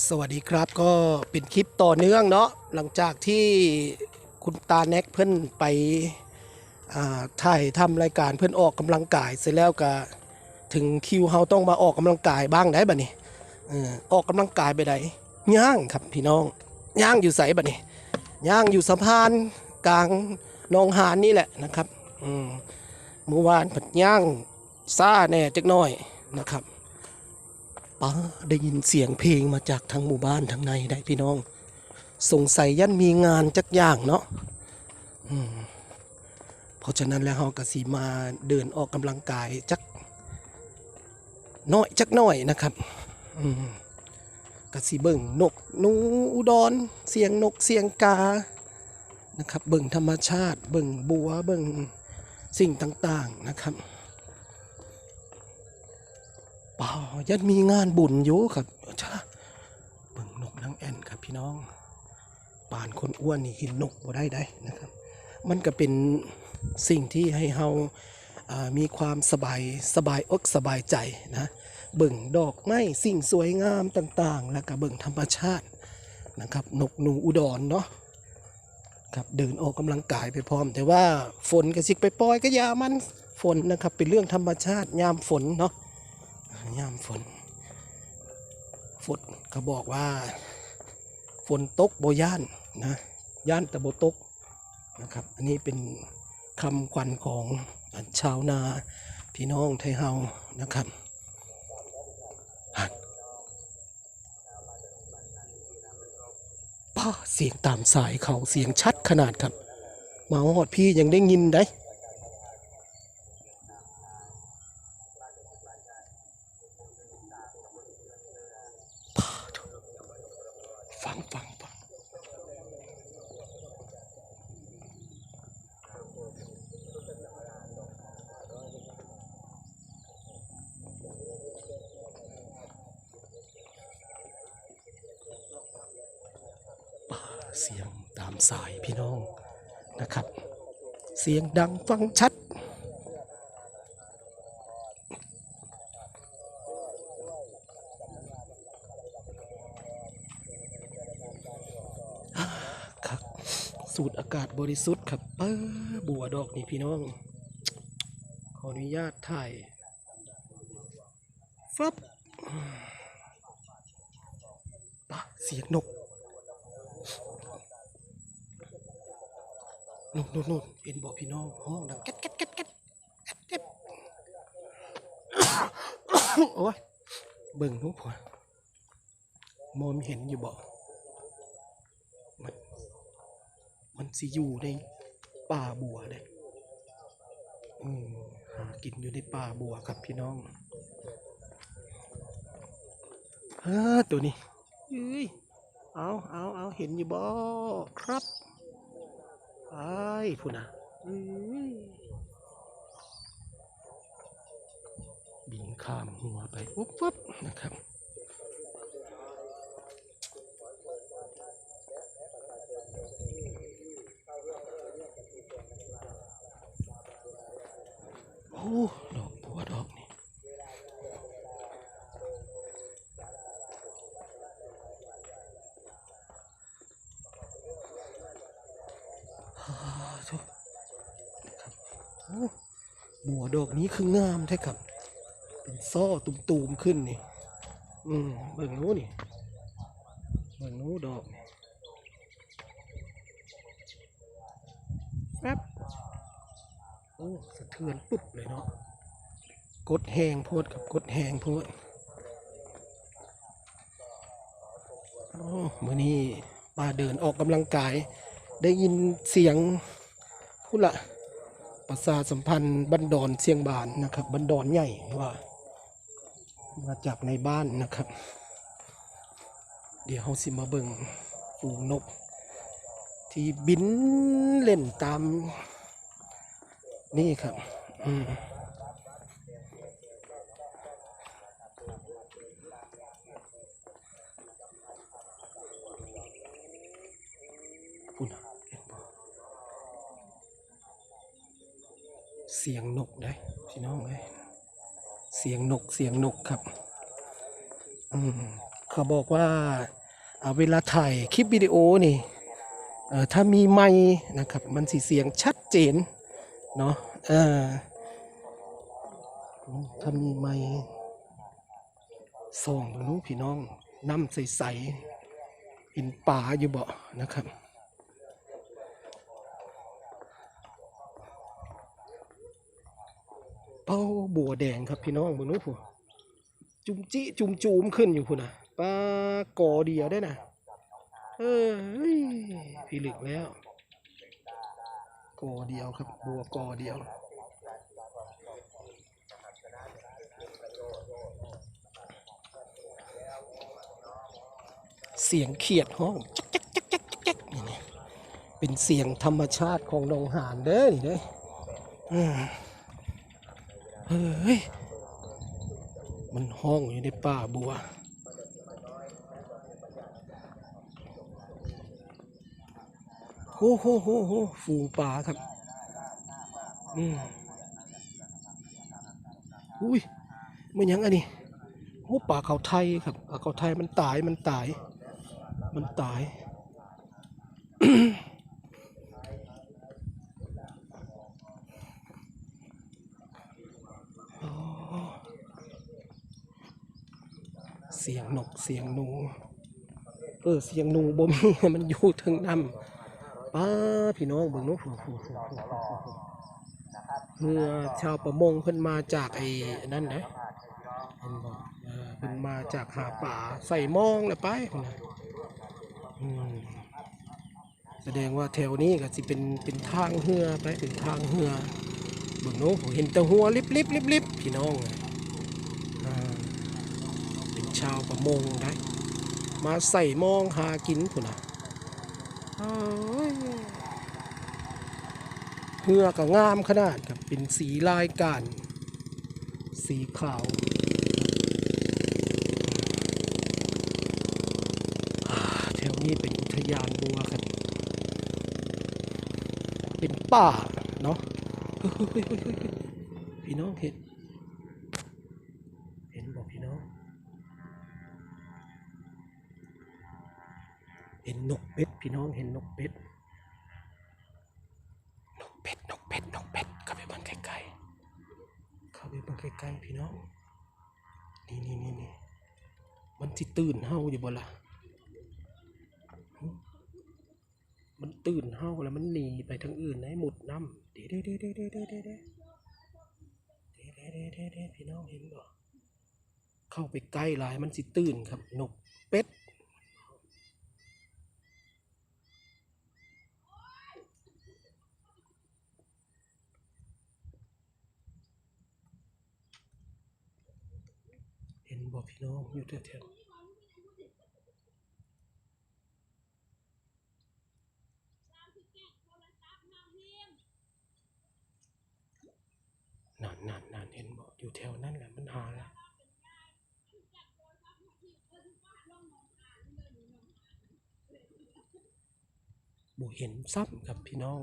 สวัสดีครับก็เป็นคลิปต่อเนื่องเนาะหลังจากที่คุณตาแน็กเพื่อนไปอ่าถ่ายทำรายการเพื่อนออกกำลังกาย เสร็จแล้วก็ถึงคิวเฮาต้องมาออกกำลังกายบ้างได้บัดนี้เออกกำลังกายไปไหนย่างครับพี่น้องย่างอยู่ใสบัดนี้ย่างอยู่สะพานกลางหนองหานนี่แหละนะครับเมื่อวานผัดย่างซ่าแน่จักหน่อยนะครับ ป้าได้ยินเสียงเพลงมาจากทางหมู่บ้านทางในได้พี่น้อง สงสัยยันมีงานจักอย่างเนาะเพราะฉะนั้นแล้วเราก็สีมาเดินออกกำลังกายจักน้อยจักน่อยนะครับก็สีเบิ่งนกหนูอุดร เสียงนกเสียงกานะครับ เบิ่งธรรมชาติ เบิ่งบัว เบิ่งสิ่งต่าง ๆนะครับ ป่ายันมีงานบุญอยู่ครับจ้าเบิ่งนกนางแอ่นครับพี่น้องป่านคนอ้วนนี่กินนกบ่ได้ได้นะครับ มันก็เป็นสิ่งที่ให้เฮามีความสบายสบายอกสบายใจนะเบิ่งดอกไม้สิ่งสวยงามต่างๆ แล้วก็เบิ่งธรรมชาตินะครับนกหนูอุดรเนาะครับเดินออกกำลังกายไปพร้อม แต่ว่าฝนก็สิไปปล่อยก็ยามันฝนนะครับเป็นเรื่องธรรมชาติยามฝนเนาะ ยามฝน ฝนเขาบอกว่า ฝนตกโบย่านนะย่านแต่โบตกนะครับ อันนี้เป็นคำขวัญของชาวนาพี่น้องไทยเฮานะครับป้าเสียงตามสายเขาเสียงชัดขนาดครับ มาหอดพี่ยังได้ยินได้ เสียงตามสายพี่น้องนะครับ เสียงดังฟังชัด ครับ สูดอากาศบริสุทธิ์ครับเออบัวดอกนี่พี่น้อง ขออนุญาตถ่ายฟับปะเสียงนก นู่นนู่นนู่นเห็นบอกพี่น้องห้องดังแก๊ดแก๊ดแก๊ดแก๊ดแก๊ดแก๊ดโอ้ยเบิ่งนุ๊กหัวมองเห็นอยู่บอกมันมันสิอยู่ในป่าบัวเลยอืมหากินอยู่ในป่าบัวครับพี่น้องฮ่าตัวนี้เอ้ยเอาเอาเอาเห็นอยู่บ่ครับ ไอ้พูนะบินข้ามหัวไปปุ๊บปุ๊บนะครับโอ้ดอกบัวดอกนี่ฮ่าทุกนะ ครับบัวดอกนี้คืองามแท้ครับ เป็นซ่อตุ่มๆขึ้นนี่ อืมเบิ่งนู้นี่ เบิ่งนู้นดอกนี่แป๊บโอ้สะเทือนปุ๊บเลยเนาะ กดแหงโพดกับกดแหงโพดโอ้มื่อนี้ป้าเดินออกกำลังกาย ได้ยินเสียงพูดละประสาสัมพันธ์บันดอนเสียงบานนะครับ บันดอนใหญ่ว่า มาจากในบ้านนะครับ เดี๋ยวเขาสิมาเบิ่งฝูงนก ที่บินเล่นตาม นี่ครับอืมพูดนะเห็นบ่ เสียงนกได้พี่น้องเอ้ยเสียงนกเสียงนกครับ อืมเขาบอกว่าอ่าเวลาถ่ายคลิปวิดีโอนี่เอ่อถ้ามีไมค์นะครับ มันสีเสียงชัดเจนเนาะเออถ้ามีไมค์ส่องดูนู้พี่น้องน้ำใสๆเป็นป่าอยู่บ่นะครับ เป้าบัวแดงครับพี่น้องบนนู้นผู้จุมจิจุมจูมขึ้นอยู่ผู้นะปลากอเดียวได้นะเออเฮ้ยพี่หลึกแล้วกอเดียวครับ บัวกอเดียวเสียงเขียดห้องจ๊กจ๊กจ๊กจ๊กจ๊กจ๊กนี่นะเป็นเสียงธรรมชาติของนองหานเด้อนี่เด้อ เฮ้ย มันห้องอยู่ในป่าบัว โหโหโหโหฝูงป่าครับ อืมอุ้ยมันยังอันนี้โอ้ป่าเขาไทยครับป่าเขาไทยมันตายมันตาย มันตาย เสียงนกเสียงหนูเออเสียงหนูบ่มีมันอยู่ถึงน้ำป้าพี่น้องเบิ่งนกเมื่อชาวประมงเพิ่นมาจากไอ้นั่นนะเห็นบ่เพิ่นมาจากหาป่าใส่มองแล้วไปนะอืมแสดงว่าแถวนี้ก็สิเป็นเป็นทางเรือไปเป็นทางเรือเบิ่งเนกเห็นแต่หัวลิบลิบลิบลิบพี่น้องเป็น ชาวประมงได้ มาใส่มองหากินพุ่นน่ะโอ้ยเหือก็งามขนาดครับเป็นสีลายการ สีขาวอ่าแถวนี้เป็นอุทยานบัวครับ เป็นป่า เนาะเฮ้ยเฮ้ยเฮ้ยเฮ้ยเฮ้ยพี่น้องเห็น เห็นบอกพี่น้อง เห็นนกเป็ดพี่น้องเห็นนกเป็ด นกเป็ดนกเป็ดนกเป็ดเข้าไปเบังใกล้ๆเข้าไปเบังใกล้ๆพี่น้อง นี่นี่นี่นี่มันสิตื่นเฮาอยู่บ่ล่ะมันตื่นเฮาแล้วมันหนีไปทางอื่นให้หมุดน้ำเด้เด้เด้เด้เด้เด้เด้เด้เด้เด้เด้เด้พี่น้องเห็นบ่เข้าไปใกล้หลายมันสิตื่นครับ นกเป็ด เห็นบอก พี่น้องอยู่แถวๆนั่นนั่นนั่นเห็นบอกอยู่แถวนั้นแหละมันหาแล้วบ่เห็นซ้ำครับพี่น้อง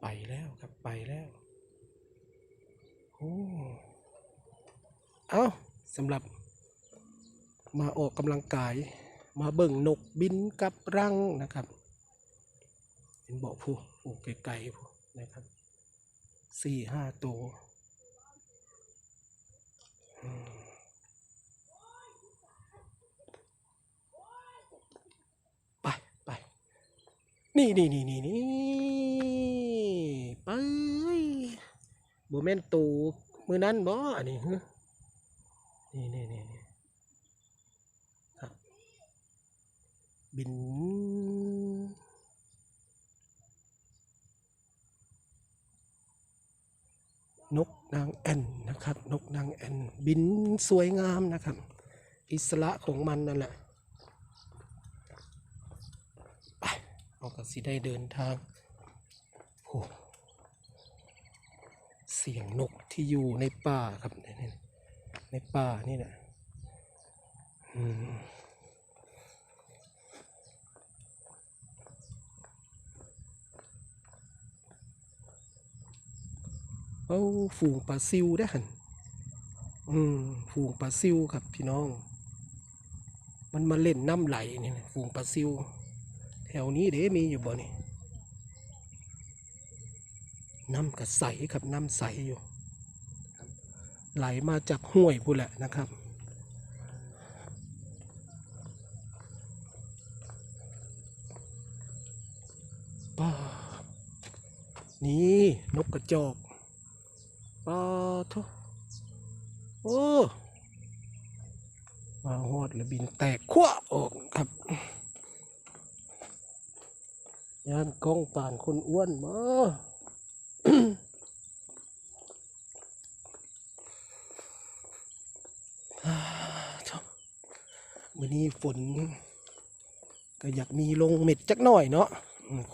ไปแล้วครับไปแล้ว โอ้ เอาสำหรับมาออกกำลังกาย มาเบิ่งนกบินกับรังนะครับ เห็นบอกผู้โอ้ไกลๆผู้นะครับสี่ห้าตัวไปไปนี่นี่นี่นี่นี่ไปโบแมนตูมือนั้นบ่อันนี้ นี่นี่นี่ครับ บิน นกนางแอ่นนะครับ นกนางแอ่นบินสวยงามนะครับ อิสระของมันนั่นแหละไปเราก็สิได้เดินทางโอ้เสียงนกที่อยู่ในป่าครับนใน ในป่านี่แหละเอาฝูงปลาซิวได้หันอืมฝูงปลาซิวครับพี่น้อง มันมาเล่นน้ำไหลนี่นะฝูงปลาซิว แถวนี้เด้มีอยู่บ่นี่น้ำกระใสครับน้ำใสอยู่ ไหลมาจากห้วยพูนแหละนะครับ ป้า นี่นกกระจอก ป้าทุโอ้มาหอดแล้วบินแตกขั้วออกครับย่านกล้องป่านคนอ้วนมาอ่า มื้อนี้ฝน ก็อยากมีลงเม็ดจักหน่อยเนาะ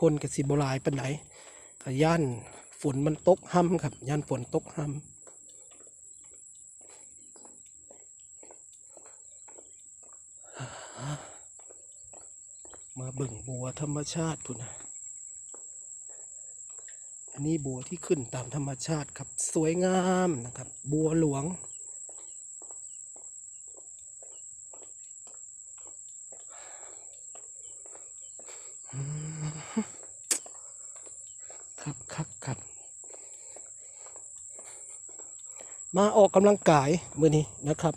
คนก็สิบลายปานไหนก็ย่านฝนมันตกห้ำครับย่านฝนตกห้ำมาเบิ่งบัวธรรมชาติพุ่นนะอันนี้บัวที่ขึ้นตามธรรมชาติครับ สวยงามนะครับ บัวหลวง ครับครับครับมาออกกำลังกายมื้อนี้นะครับ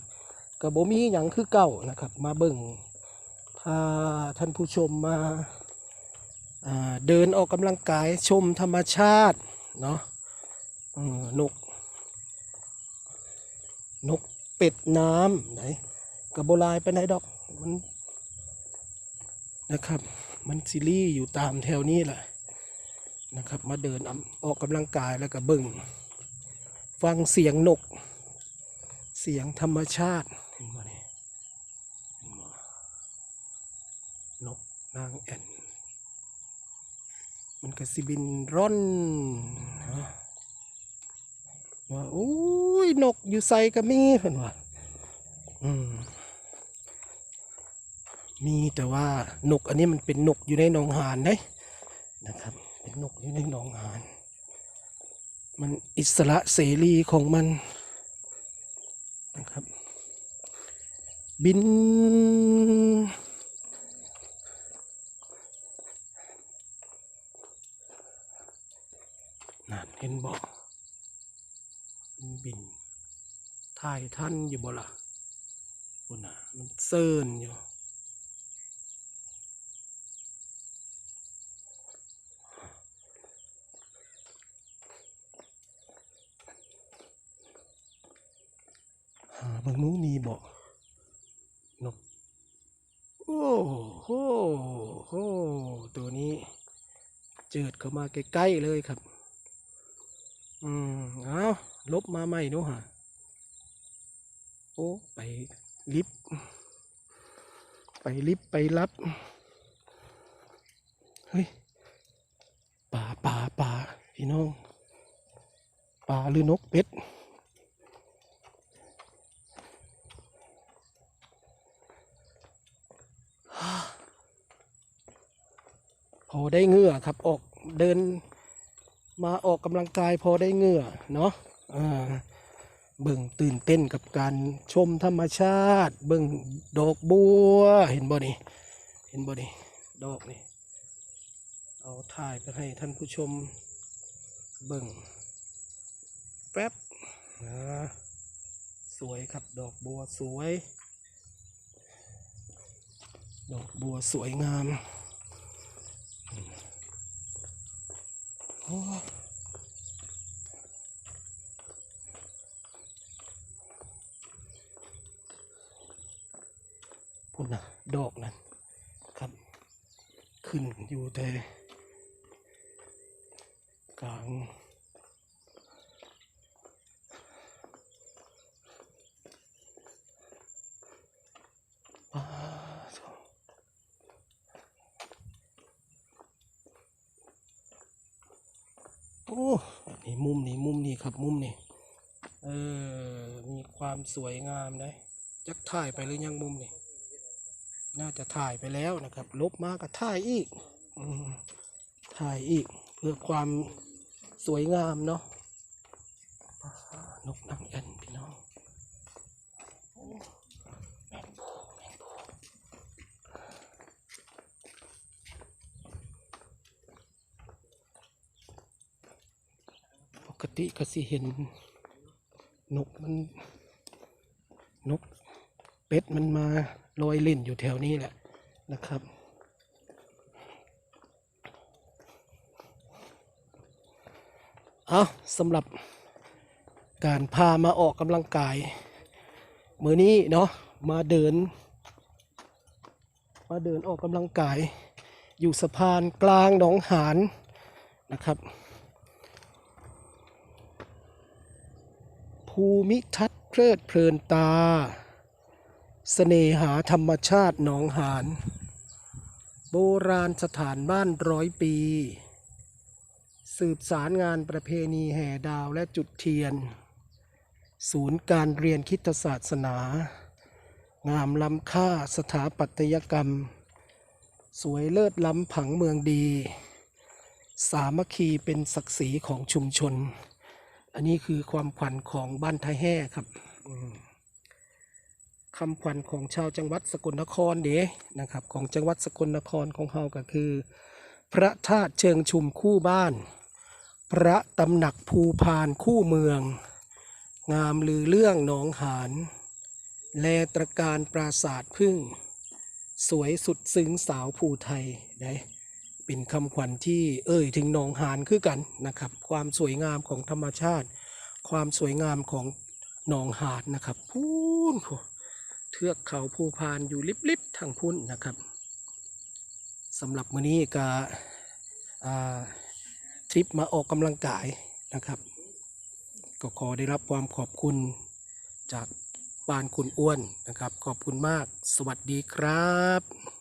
กับโบมีหยังคือเก่านะครับ มาเบิ่งพาท่านผู้ชมมาาเดินออกกำลังกายชมธรรมชาติเนาะนก นกเป็ดน้ำไหนกับโบลายไปไหนดดอกมันนะครับ มันซิลี่อยู่ตามแถวนี้แหละ นะครับ มาเดินออกกำลังกายแล้วก็เบิ่งฟังเสียงนก เสียงธรรมชาติเห็นบ่นี่เห็นบ่นกนางแอ่น มันก็สิบินร่อนฮะว่าโอ้ยนกอยู่ใส่ก็มีเพิ่นว่าอืมมีแต่ว่านกอันนี้มันเป็นนกอยู่ในหนองหานเด้นะครับ นนกอยู่ในหนองหาน มันอิสระเสรีของมันนะครับ บิน นั่นเห็นบอกบินถ่ายท่านอยู่บ่ล่ะคุณน่ะมันเซิร์นอยู่ บางนู้นมีบ่นก โอ้โหโหตัวนี้เจิดเข้ามาใกล้ๆเลยครับ อืมเอาลบมาใหม่นาะฮะโอ้ไปลิฟไปลิฟไปรับ เฮ้ยป่าป่าป่าพี่น้องป่าหรือนกเป็ด พอได้เหงื่อครับ ออกเดินมาออกกำลังกายพอได้เหงื่อเนาะอ่าเบิ่งตื่นเต้นกับการชมธรรมชาติ เบิ่งดอกบัว เห็นบ่นี่เห็นบ่นี่ดอกนี่เอาถ่ายไปให้ท่านผู้ชมเบิ่งแป๊บนะสวยครับดอกบัวสวย ดอกบัวสวยงาม โอ้ พุ่นนะดอกนั้นครับ ขึ้นอยู่แต่กลางป่าสอง โอ้นี่มุมนี่มุมนี่ครับมุมนี่เออมีความสวยงามได้จักถ่ายไปหรือยังมุมนี่น่าจะถ่ายไปแล้วนะครับ ลบมาก็ถ่ายอีกอถ่ายอีก เพื่อความสวยงามเนาะอ่านกนางแอ่นพี่น้อง กติก็สิเห็น นกมัน นกเป็ดมันมาลอยเล่นอยู่แถวนี้แหละนะครับ เอาสำหรับการพามาออกกำลังกาย มือนี้เนาะมาเดิน มาเดินออกกำลังกาย อยู่สะพานกลางหนองหานนะครับ ภูมิทัศน์เพลิดเพลินตาเสน่หาธรรมชาติหนองหาน โบราณสถานบ้านร้อยปี สืบสารงานประเพณีแห่ดาวและจุดเทียน ศูนย์การเรียนคิดศาสนา งามล้ำค่าสถาปัตยกรรม สวยเลิศล้ำผังเมืองดี สามัคคีเป็นศักดิ์ศรีของชุมชน อันนี้คือความขวัญของบ้านไทยแห่ครับอืมคำขวัญของชาวจังหวัดสกลนครเด้นะครับ ของจังหวัดสกลนครของเฮาก็คือ พระธาตุเชิงชุมคู่บ้าน พระตำหนักภูพานคู่เมือง งามลือเรื่องหนองหานแลตระการปราศาสตร์พึ่ง สวยสุดซึ้งสาวภูไทยได้ เป็นคำขวัญที่เอ่ยถึงหนองหานคือกันนะครับ ความสวยงามของธรรมชาติ ความสวยงามของหนองหาดนะครับพูนเทือกเขาภูพานอยู่ลิบๆทางพุ่นนะครับสำหรับมื้อนี้ก็ทริปมาออกกำลังกายนะครับ ก็ขอได้รับความขอบคุณจากปานคุณอ้วนนะครับ ขอบคุณมาก สวัสดีครับ